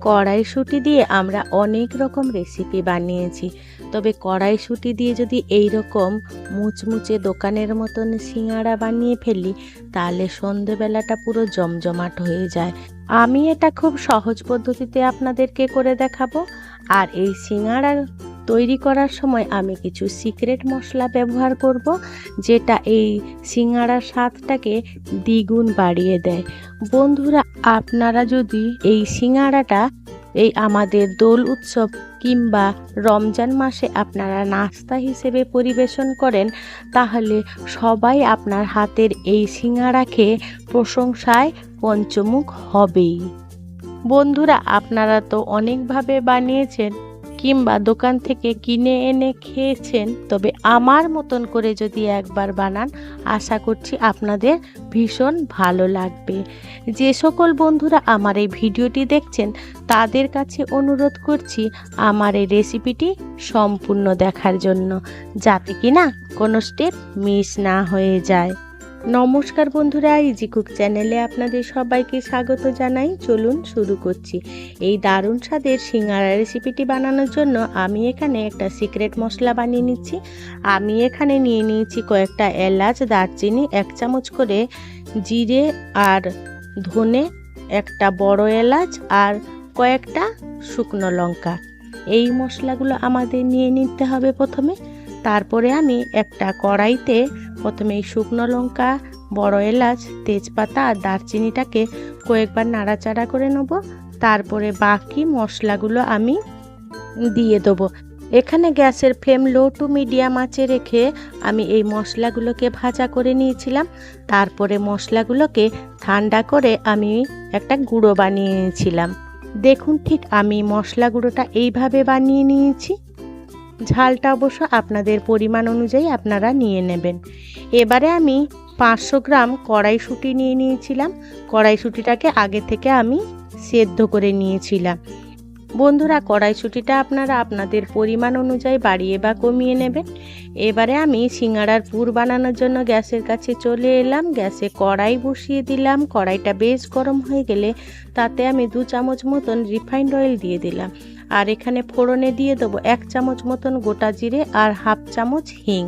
কড়াইশুঁটি দিয়ে আমরা অনেক রকম রেসিপি বানিয়েছি। তবে কড়াইশুঁটি দিয়ে যদি এই রকম মুচমুচে দোকানের মতন সিঙাড়া বানিয়ে ফেলি, তাহলে সন্ধেবেলাটা পুরো জমজমাট হয়ে যায়। আমি এটা খুব সহজ পদ্ধতিতে আপনাদেরকে করে দেখাবো। আর এই সিঙাড়া তৈরি করার সময় আমি কিছু সিক্রেট মশলা ব্যবহার করব, যেটা এই সিঙাড়ার স্বাদটাকে দ্বিগুণ বাড়িয়ে দেয়। বন্ধুরা, আপনারা যদি এই সিঙাড়াটা এই আমাদের দোল উৎসব কিংবা রমজান মাসে আপনারা নাস্তা হিসেবে পরিবেশন করেন, তাহলে সবাই আপনার হাতের এই সিঙাড়া খেয়ে প্রশংসায় পঞ্চমুখ হবেই। বন্ধুরা, আপনারা তো অনেকভাবে বানিয়েছেন। কিংবা দোকান থেকে কিনে এনে খেয়েছেন, তবে আমার মতন করে যদি একবার বানান, আশা করছি আপনাদের ভীষণ ভালো লাগবে। যে সকল বন্ধুরা আমার এই ভিডিওটি দেখছেন, তাদের কাছে অনুরোধ করছি আমার এই রেসিপিটি সম্পূর্ণ দেখার জন্য, যাতে কিনা কোনো স্টেপ মিস না হয়ে যায়। নমস্কার বন্ধুরা ইজি কুক চ্যানেলে আপনাদের সবাইকে স্বাগত জানাই। চলুন শুরু করছি। এই দারুণ স্বাদের সিঙ্গারা রেসিপিটি বানানোর জন্য আমি এখানে একটা সিক্রেট মশলা বানিয়ে নিচ্ছি। আমি এখানে নিয়ে নিয়েছি কয়েকটা এলাচ, দারচিনি, এক চামচ করে জিরে আর ধনে, একটা বড় এলাচ আর কয়েকটা শুকনো লঙ্কা। এই মশলাগুলো আমাদের নিয়ে নিতে হবে প্রথমে। তারপরে আমি একটা কড়াইতে প্রথমে এই শুকনো লঙ্কা, বড় এলাচ, তেজপাতা আর দারচিনিটাকে কয়েকবার নাড়াচাড়া করে নেব। তারপরে বাকি মশলাগুলো আমি দিয়ে দেবো। এখানে গ্যাসের ফ্লেম লো টু মিডিয়াম আঁচে রেখে আমি এই মশলাগুলোকে ভাজা করে নিয়েছিলাম। তারপরে মশলাগুলোকে ঠান্ডা করে আমি একটা গুঁড়ো বানিয়ে নিয়েছিলাম দেখুন ঠিক আমি মশলা গুঁড়োটা এইভাবে বানিয়ে নিয়েছি। ঝালটা অবশ্য আপনাদের পরিমাণ অনুযায়ী আপনারা নিয়ে নেবেন। এবারে আমি পাঁচশো গ্রাম কড়াইশুঁটি নিয়ে নিয়েছিলাম। কড়াইশুঁটিটাকে আগে থেকে আমি সেদ্ধ করে নিয়েছিলাম। বন্ধুরা, কড়াইশুঁটিটা আপনারা আপনাদের পরিমাণ অনুযায়ী বাড়িয়ে বা কমিয়ে নেবেন। এবারে আমি সিঙ্গাড়ার পুর বানানোর জন্য গ্যাসের কাছে চলে এলাম। গ্যাসে কড়াই বসিয়ে দিলাম। কড়াইটা বেশ গরম হয়ে গেলে তাতে আমি দু চামচ মতন রিফাইন্ড অয়েল দিয়ে দিলাম। আর এখানে ফোড়নে দিয়ে দেবো এক চামচ মতন গোটা জিরে আর হাফ চামচ হিং।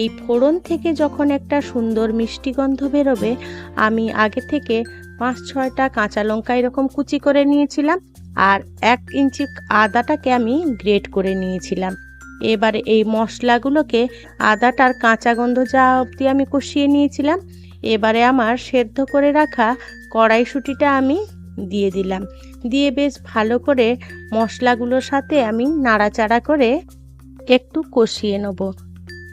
এই ফোড়ন থেকে যখন একটা সুন্দর মিষ্টি গন্ধ বেরোবে, আমি আগে থেকে পাঁচ ছয়টা কাঁচা লঙ্কা এরকম কুচি করে নিয়েছিলাম আর এক ইঞ্চি আদাটাকে আমি গ্রেট করে নিয়েছিলাম। এবারে এই মশলাগুলোকে আদাটার কাঁচা গন্ধ যা অবধি আমি কষিয়ে নিয়েছিলাম, এবারে আমার সেদ্ধ করে রাখা কড়াইশুঁটিটা আমি দিয়ে দিলাম। দিয়ে বেশ ভালো করে মশলাগুলোর সাথে আমি নাড়াচাড়া করে একটু কষিয়ে নেব,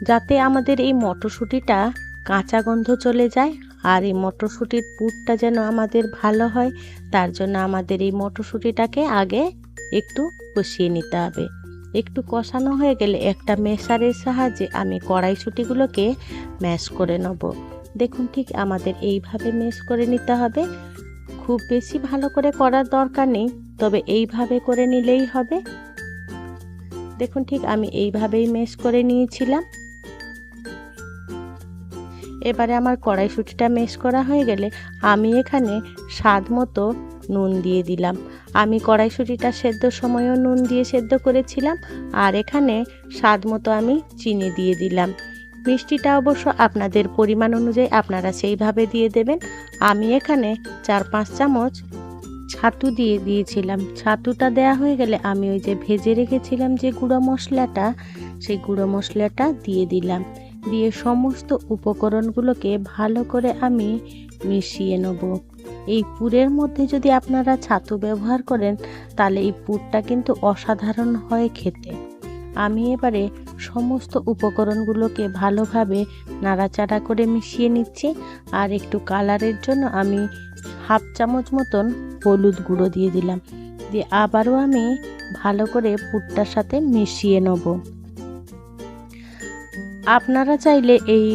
যাতে আমাদের এই মটরশুঁটিটা কাঁচা গন্ধ চলে যায় আর এই মটরশুঁটির পুরটা যেন আমাদের ভালো হয়, তার জন্য আমাদের এই মটরশুঁটিটাকে আগে একটু কষিয়ে নিতে হবে। একটু কষানো হয়ে গেলে একটা মেশারের সাহায্যে আমি কড়াইশুঁটিগুলোকে ম্যাশ করে নেব। দেখুন ঠিক আমাদের এইভাবে ম্যাশ করে নিতে হবে। খুব বেশি ভালো করে করার দরকার নেই, তবে এইভাবে করে নিলেই হবে। দেখুন ঠিক আমি এইভাবেই মেশ করে নিয়েছিলাম। এবারে আমার কড়াইশুঁটিটা মেশ করা হয়ে গেলে আমি এখানে স্বাদ মতো নুন দিয়ে দিলাম। আমি কড়াইশুঁটিটা সেদ্ধ সময়ও নুন দিয়ে সেদ্ধ করেছিলাম, আর এখানে স্বাদ মতো আমি চিনি দিয়ে দিলাম। মিষ্টিটা অবশ্য আপনাদের পরিমাণ অনুযায়ী আপনারা সেইভাবে দিয়ে দেবেন। আমি এখানে চার পাঁচ চামচ ছাতু দিয়ে দিয়েছিলাম। ছাতুটা দেয়া হয়ে গেলে আমি ওই যে ভেজে রেখেছিলাম যে গুঁড়ো মশলাটা, সেই গুঁড়ো মশলাটা দিয়ে দিলাম। দিয়ে সমস্ত উপকরণগুলোকে ভালো করে আমি মিশিয়ে নেব। এই পুরের মধ্যে যদি আপনারা ছাতু ব্যবহার করেন, তাহলে এই পুরটা কিন্তু অসাধারণ হয় খেতে। আমি এবারে সমস্ত উপকরণগুলোকে ভালোভাবে নাড়াচাড়া করে মিশিয়ে নিচ্ছি। আর একটু কালারের জন্য আমি হাফ চামচ মতন হলুদ গুঁড়ো দিয়ে দিলাম। দিয়ে আবারও আমি ভালো করে পুরটার সাথে মিশিয়ে নেব। আপনারা চাইলে এই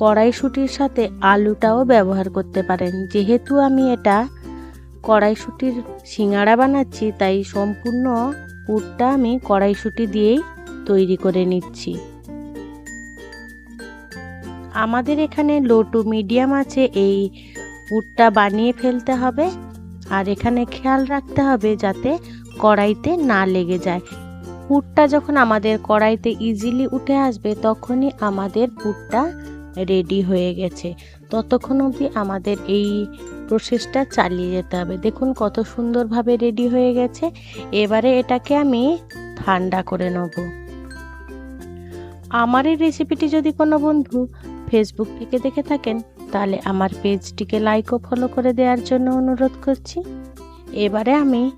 কড়াইশুটির সাথে আলুটাও ব্যবহার করতে পারেন। যেহেতু আমি এটা কড়াইশুটির সিঙ্গাড়া বানাচ্ছি, তাই সম্পূর্ণ পুরটা আমি কড়াইশুটি দিয়েই তৈরি করে নিচ্ছি। আমাদের এখানে লো টু মিডিয়াম আছে, এই পুরটা বানিয়ে ফেলতে হবে। আর এখানে খেয়াল রাখতে হবে যাতে কড়াইতে না লেগে যায়। পুরটা যখন আমাদের কড়াইতে ইজিলি উঠে আসবে, তখনই আমাদের পুরটা রেডি হয়ে গেছে। ততক্ষণ অবধি আমাদের এই প্রসেসটা চালিয়ে যেতে হবে। দেখুন কত সুন্দরভাবে রেডি হয়ে গেছে। এবারে এটাকে আমি ঠান্ডা করে নেব। আমার এই রেসিপিটি যদি কোনো বন্ধু ফেসবুক থেকে দেখে থাকেন, তাহলে আমার পেজটিকে লাইক ও ফলো করে দেওয়ার জন্য অনুরোধ করছি। এবারে আমি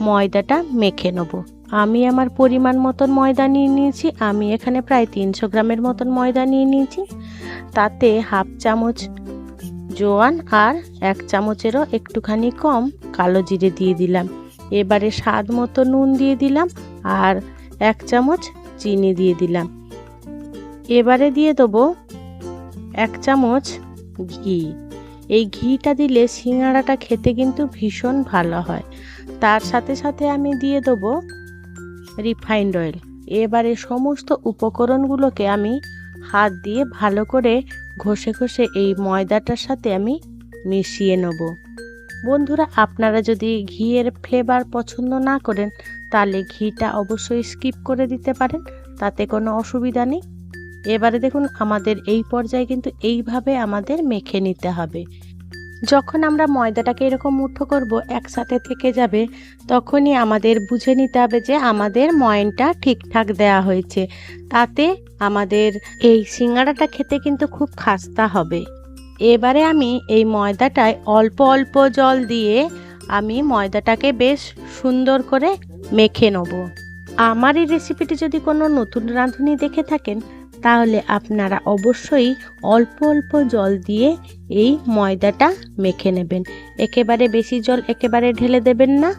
ময়দাটা মেখে নেব। আমি আমার পরিমাণ মতন ময়দা নিয়ে নিয়েছি। আমি এখানে প্রায় তিনশো গ্রামের মতন ময়দা নিয়ে নিয়েছি। তাতে হাফ চামচ জোয়ান আর এক চামচেরও একটুখানি কম কালো জিরে দিয়ে দিলাম। এবারে স্বাদ মতো নুন দিয়ে দিলাম আর এক চামচ চিনি দিয়ে দিলাম। এবারে দিয়ে দেবো এক চামচ ঘি। এই ঘিটা দিলে সিঙাড়াটা খেতে কিন্তু ভীষণ ভালো হয়। তার সাথে সাথে আমি দিয়ে দেবো রিফাইন্ড অয়েল। এবারে সমস্ত উপকরণগুলোকে আমি হাত দিয়ে ভালো করে ঘষে ঘষে এই ময়দাটার সাথে আমি মিশিয়ে নেব। বন্ধুরা, আপনারা যদি ঘিয়ের ফ্লেভার পছন্দ না করেন, তাহলে ঘিটা অবশ্যই স্কিপ করে দিতে পারেন, তাতে কোনো অসুবিধা নেই। এবারে দেখুন আমাদের এই পর্যায়ে কিন্তু এইভাবে আমাদের মেখে নিতে হবে। যখন আমরা ময়দাটাকে এরকম মুঠো করব, একসাথে থেকে যাবে, তখনই আমাদের বুঝে নিতে হবে যে আমাদের ময়নটা ঠিকঠাক দেয়া হয়েছে। তাতে আমাদের এই সিঙ্গাড়াটা খেতে কিন্তু খুব খাস্তা হবে। এবারে আমি এই ময়দাটায় অল্প অল্প জল দিয়ে আমি ময়দাটাকে বেশ সুন্দর করে মেখে নেব। আমার এই রেসিপিটি যদি কোনো নতুন রাঁধুনি দেখে থাকেন তাহলে আপনারা অবশ্যই অল্প অল্প জল দিয়ে এই ময়দাটা মেখে নেবেন। একেবারে বেশি জল একেবারে ঢেলে দেবেন না।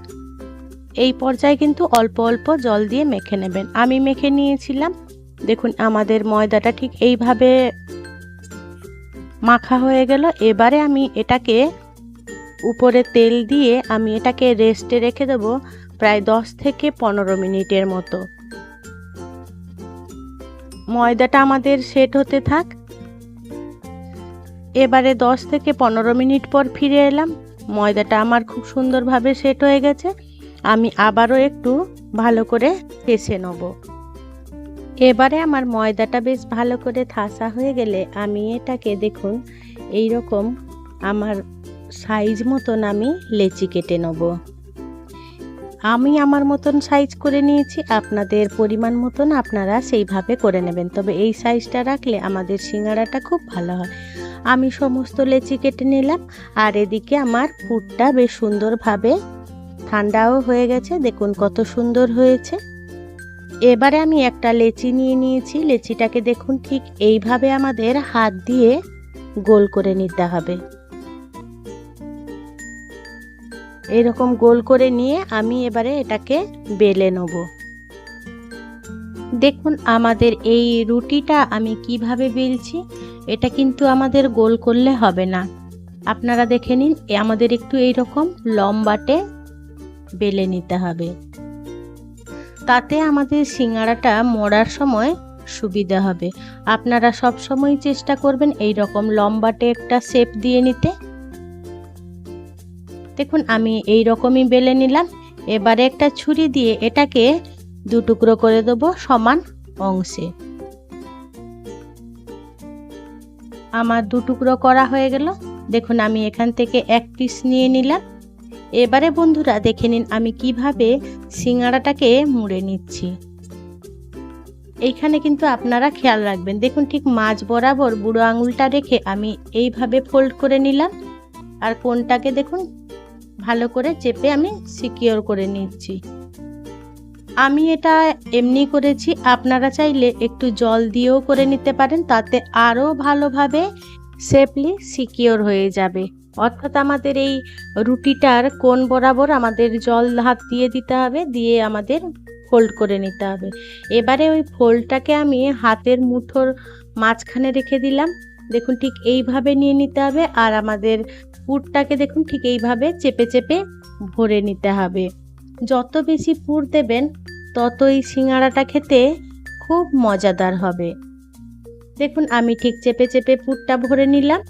এই পর্যায়ে কিন্তু অল্প অল্প জল দিয়ে মেখে নেবেন। আমি মেখে নিয়েছিলাম। দেখুন, আমাদের ময়দাটা ঠিক এইভাবে মাখা হয়ে গেল। এবারে আমি এটাকে উপরে তেল দিয়ে আমি এটাকে রেস্টে রেখে দেবো প্রায় দশ থেকে পনেরো মিনিটের মতো। ময়দাটা আমাদের সেট হতে থাক। এবারে দশ থেকে পনেরো মিনিট পর ফিরে এলাম। ময়দাটা আমার খুব সুন্দরভাবে সেট হয়ে গেছে। আমি আবারও একটু ভালো করে ফেসে নেব। এবারে আমার ময়দাটা বেশ ভালো করে থাসা হয়ে গেলে আমি এটাকে দেখুন এই রকম আমার সাইজ মতন আমি লেচি কেটে নেব। আমি আমার মতন সাইজ করে নিয়েছি, আপনাদের পরিমাণ মতন আপনারা সেইভাবে করে নেবেন। তবে এই সাইজটা রাখলে আমাদের সিঙ্গাড়াটা খুব ভালো হয়। আমি সমস্ত লেচি কেটে নিলাম, আর এদিকে আমার পুরটা বেশ সুন্দরভাবে ঠান্ডাও হয়ে গেছে, দেখুন কত সুন্দর হয়েছে। এবারে আমি একটা লেচি নিয়ে নিয়েছি, লেচিটাকে দেখুন ঠিক এইভাবে আমাদের হাত দিয়ে গোল করে নিতে হবে। এরকম গোল করে নিয়ে আমি এবারে এটাকে বেলে নেব। দেখুন, আমাদের এই রুটিটা আমি কীভাবে বেলছি, এটা কিন্তু আমাদের গোল করলে হবে না। আপনারা দেখে নিন আমাদের একটু এইরকম লম্বাটে বেলে নিতে হবে। তাতে আমাদের সিঙ্গাড়াটা মোড়ার সময় সুবিধা হবে। আপনারা সব সময় চেষ্টা করবেন এই রকম লম্বাটে একটা শেপ দিয়ে নিতে। দেখুন, আমি এই রকমই বেলে নিলাম। এবারে একটা ছুরি দিয়ে এটাকে দু টুকরো করে দেবো সমান অংশে। আমার দু টুকরো করা হয়ে গেল। দেখুন, আমি এখান থেকে এক পিস নিয়ে নিলাম। এবারে বন্ধুরা, দেখে নিন আমি কীভাবে সিঙ্গাড়াটাকে মুড়ে নিচ্ছি। এইখানে কিন্তু আপনারা খেয়াল রাখবেন। দেখুন, ঠিক মাঝ বরাবর বুড়ো আঙুলটা রেখে আমি এইভাবে ফোল্ড করে নিলাম। আর কোনটাকে দেখুন ভালো করে চেপে আমি সিকিওর করে নিচ্ছি। আমি এটা এমনি করেছি, আপনারা চাইলে একটু জল দিয়েও করে নিতে পারেন, তাতে আরও ভালোভাবে সেফলি সিকিওর হয়ে যাবে। অর্থাৎ আমাদের এই রুটিটার কোন বরাবর আমাদের জল হাত দিয়ে দিতে হবে, দিয়ে আমাদের ফোল্ড করে নিতে হবে। এবারে ওই ফোল্ডটাকে আমি হাতের মুঠোর মাঝখানে রেখে দিলাম। দেখুন ঠিক এইভাবে নিয়ে নিতে হবে, আর আমাদের পুরটাকে দেখুন ঠিক এইভাবে চেপে চেপে ভরে নিতে হবে। যত বেশি পুর দেবেন তত এই সিঙ্গাড়াটা খেতে খুব মজাদার হবে। দেখুন আমি ঠিক চেপে চেপে পুরটা ভরে নিলাম।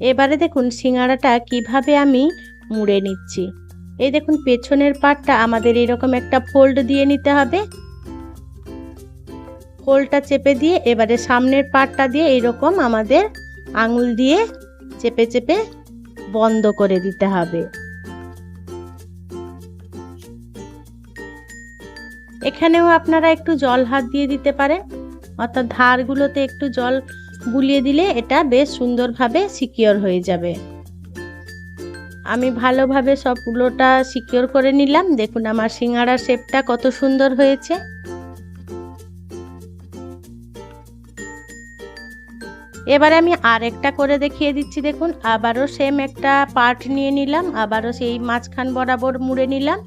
এবারে দেখুন সিঙ্গাড়াটা কীভাবে আমি মুড়ে নিচ্ছি। এই দেখুন পেছনের পাটটা আমাদের এরকম একটা ফোল্ড দিয়ে নিতে হবে। ফোল্ডটা চেপে দিয়ে এবারে সামনের পাটটা দিয়ে এইরকম আমাদের আঙুল দিয়ে চেপে চেপে বন্ধ করে দিতে হবে। এখানেও আপনারা একটু জল হাত দিয়ে দিতে পারেন। অর্থাৎ ধারগুলোতে একটু জল বুলিয়ে দিলে এটা বেশ সুন্দরভাবে সিকিওর হয়ে যাবে। আমি ভালোভাবে সবগুলোটা সিকিওর করে নিলাম। দেখুন আমার সিঙ্গাড়ার শেপটা কত সুন্দর হয়েছে। এবারে আমি আরেকটা করে দেখিয়ে দিচ্ছি, দেখুন। আবারও সেম একটা পার্ট নিয়ে নিলাম, আবারও সেই মাঝখান বরাবর মুড়ে নিলাম।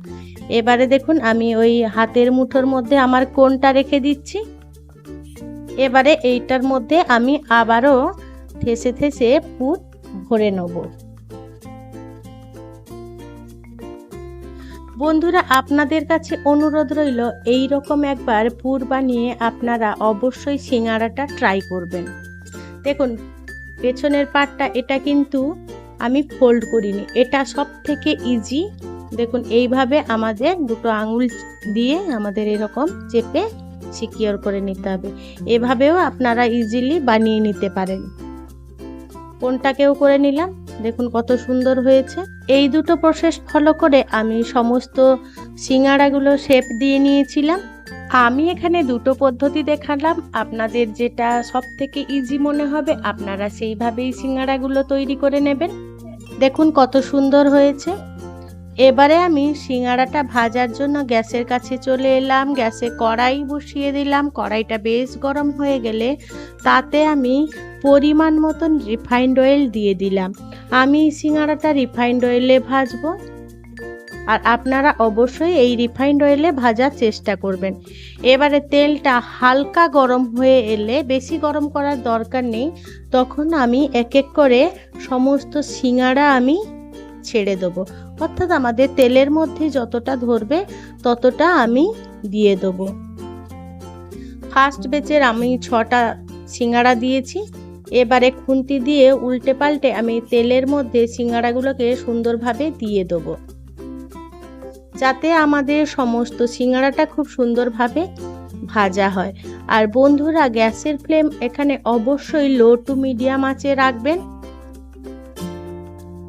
এবারে দেখুন, আমি ওই হাতের মুঠোর মধ্যে আমার কোনটা রেখে দিচ্ছি। এবারে এইটার মধ্যে আমি আবারও থেসে থেসে পুর ভরে নেব। বন্ধুরা, আপনাদের কাছে অনুরোধ রইল এই রকম একবার পুর বানিয়ে আপনারা অবশ্যই সিঙ্গারাটা ট্রাই করবেন। দেখুন, পেছনের পাটটা, এটা কিন্তু আমি ফোল্ড করিনি। এটা সব থেকে ইজি দেখুন, এইভাবে আমাদের দুটো আঙুল দিয়ে আমাদের এরকম চেপে সিকিওর করে নিতে হবে। এভাবেও আপনারা ইজিলি বানিয়ে নিতে পারেন। কোনটাকেও করে নিলাম। দেখুন, কত সুন্দর হয়েছে। এই দুটো প্রসেস ফলো করে আমি সমস্ত সিঙ্গাড়াগুলো শেপ দিয়ে নিয়েছিলাম। আমি এখানে দুটো পদ্ধতি দেখালাম। আপনাদের যেটা সব থেকে ইজি মনে হবে, আপনারা সেইভাবেই সিঙ্গাড়াগুলো তৈরি করে নেবেন। দেখুন কত সুন্দর হয়েছে। এবারে আমি সিঙ্গাড়াটা ভাজার জন্য গ্যাসের কাছে চলে এলাম, গ্যাসে কড়াই বসিয়ে দিলাম। কড়াইটা বেশ গরম হয়ে গেলে তাতে আমি পরিমাণ মতন রিফাইন্ড অয়েল দিয়ে দিলাম। আমি সিঙ্গাড়াটা রিফাইন্ড অয়েলে ভাজবো। আর আপনারা অবশ্যই এই রিফাইন্ড অয়েলে ভাজার চেষ্টা করবেন। এবারে তেলটা হালকা গরম হয়ে এলে, বেশি গরম করার দরকার নেই, তখন আমি এক এক করে সমস্ত সিঙ্গাড়া আমি ছেড়ে দেবো। অর্থাৎ আমাদের তেলের মধ্যে যতটা ধরবে, ততটা আমি দিয়ে দেবো। ফার্স্ট বেচের আমি ছটা সিঙ্গাড়া দিয়েছি। এবারে খুন্তি দিয়ে উল্টে পাল্টে আমি তেলের মধ্যে সিঙ্গাড়াগুলোকে সুন্দরভাবে দিয়ে দেবো। যাতে আমাদের সমস্ত সিঙ্গাড়াটা খুব সুন্দরভাবে ভাজা হয়। আর বন্ধুরা, গ্যাসের ফ্লেম এখানে অবশ্যই লো টু মিডিয়াম আঁচে রাখবেন।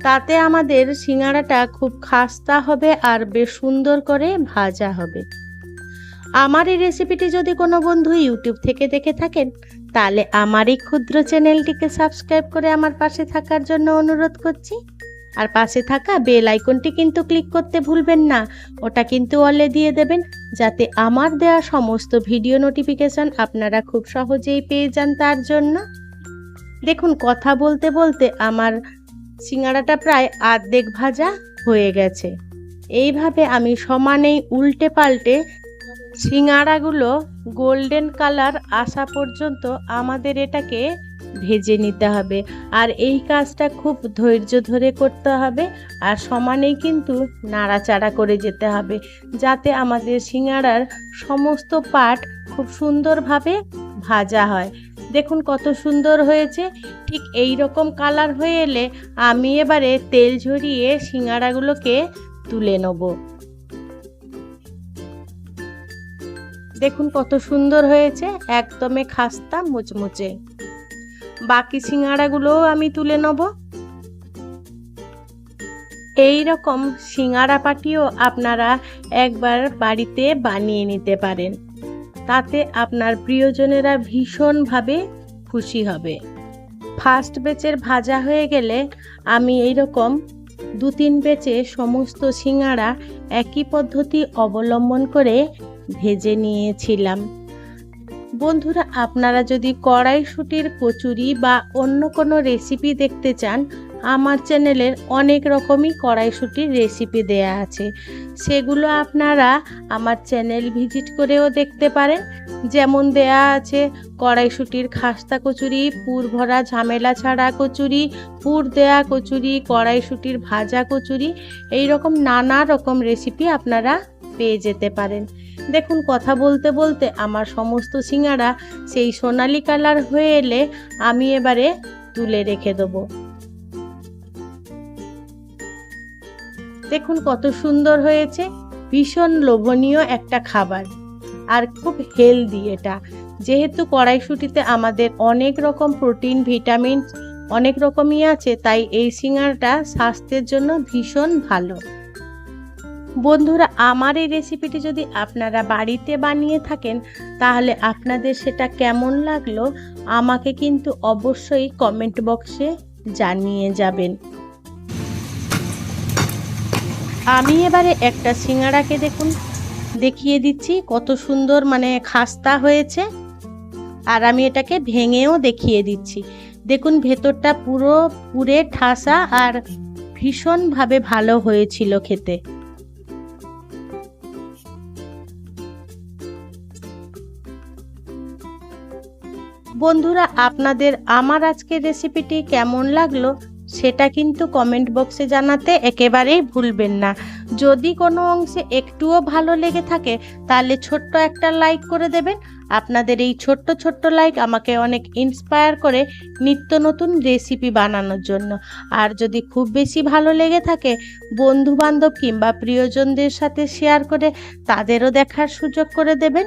তাতে আমাদের সিঙ্গাড়াটা খুব খাস্তা হবে আর বেশ সুন্দর করে ভাজা হবে। আমার এই রেসিপিটি যদি কোনো বন্ধু ইউটিউব থেকে দেখে থাকেন, তাহলে আমার এই ক্ষুদ্র চ্যানেলটিকে সাবস্ক্রাইব করে আমার পাশে থাকার জন্য অনুরোধ করছি। আর পাশে থাকা বেল আইকনটি কিন্তু ক্লিক করতে ভুলবেন না। ওটা কিন্তু অলে দিয়ে দেবেন, যাতে আমার দেওয়া সমস্ত ভিডিও নোটিফিকেশন আপনারা খুব সহজেই পেয়ে যান তার জন্য। দেখুন, কথা বলতে বলতে আমার সিঙ্গাড়াটা প্রায় আর্ধেক ভাজা হয়ে গেছে। এইভাবে আমি সমানেই উল্টে পাল্টে সিঙ্গাড়াগুলো গোল্ডেন কালার আসা পর্যন্ত আমাদের এটাকে ভেজে নিতে হবে। আর এই কাজটা খুব ধৈর্য ধরে করতে হবে। আর সমানেই কিন্তু নাড়াচাড়া করে যেতে হবে। যাতে আমাদের সিঙ্গাড়ার সমস্ত পাট খুব সুন্দরভাবে ভাজা হয়। দেখুন কত সুন্দর হয়েছে। ঠিক এই রকম কালার হয়ে এলে আমি এবারে তেল ঝরিয়ে সিঙ্গাড়াগুলোকে তুলে নেব। দেখুন কত সুন্দর হয়েছে। একদমই খাস্তা মুচমুচে। বাকি সিঙ্গাড়াগুলোও আমি তুলে নেব। এই রকম সিঙ্গাড়া পাটিও আপনারা একবার বাড়িতে বানিয়ে নিতে পারেন। তাতে আপনার প্রিয়জনেরা ভীষণভাবে খুশি হবে। ফার্স্ট বেচের ভাজা হয়ে গেলে আমি এই রকম দু তিন বেচে সমস্ত সিঙ্গাড়া একই পদ্ধতি অবলম্বন করে ভেজে নিয়েছিলাম। বন্ধুরা, আপনারা যদি কড়াইশুটির কচুরি বা অন্য কোনো রেসিপি দেখতে চান, আমার চ্যানেলের অনেক রকমই কড়াইশুটির রেসিপি দেয়া আছে। সেগুলো আপনারা আমার চ্যানেল ভিজিট করেও দেখতে পারেন। যেমন দেয়া আছে, কড়াইশুটির খাস্তা কচুরি, পুর ভরা ঝামেলা ছাড়া কচুরি, পুর দেয়া কচুরি, কড়াইশুটির ভাজা কচুরি এই রকম নানা রকম রেসিপি আপনারা পেয়ে যেতে পারেন। দেখুন, কথা বলতে বলতে আমার সমস্ত সিঙ্গারা সেই সোনালি কালার হয়ে এলে আমি এবারে তুলে রেখে দেবো। দেখুন, কত সুন্দর হয়েছে। ভীষণ লোভনীয় একটা খাবার। আর খুব হেলদি এটা। যেহেতু কড়াইশুটিতে আমাদের অনেক রকম প্রোটিন ভিটামিন অনেক রকমই আছে, তাই এই সিঙ্গারটা স্বাস্থ্যের জন্য ভীষণ ভালো। বন্ধুরা, আমার এই রেসিপিটি যদি আপনারা বাড়িতে বানিয়ে থাকেন, তাহলে আপনাদের সেটা কেমন লাগল, আমাকে কিন্তু অবশ্যই কমেন্ট বক্সে জানিয়ে যাবেন। আমি এবারে একটা সিঙ্গাড়াকে দেখুন, দেখিয়ে দিচ্ছি, কত সুন্দর মানে খাস্তা হয়েছে। আর আমি এটাকে ভেঙেও দেখিয়ে দিচ্ছি। দেখুন, ভেতরটা পুরো পুরে ঠাসা আর ভীষণভাবে ভালো হয়েছিল খেতে। বন্ধুরা, আপনাদের আমার আজকের রেসিপিটি কেমন লাগল সেটা কিন্তু কমেন্ট বক্সে জানাতে একেবারেই ভুলবেন না। যদি কোনো অংশে একটুও ভালো লেগে থাকে, তাহলে ছোট্ট একটা লাইক করে দেবেন। আপনাদের এই ছোট্ট ছোট্ট লাইক আমাকে অনেক ইন্সপায়ার করে নিত্য নতুন রেসিপি বানানোর জন্য। আর যদি খুব বেশি ভালো লেগে থাকে বন্ধু বান্ধব কিংবা প্রিয়জনদের সাথে শেয়ার করে তাদেরও দেখার সুযোগ করে দেবেন।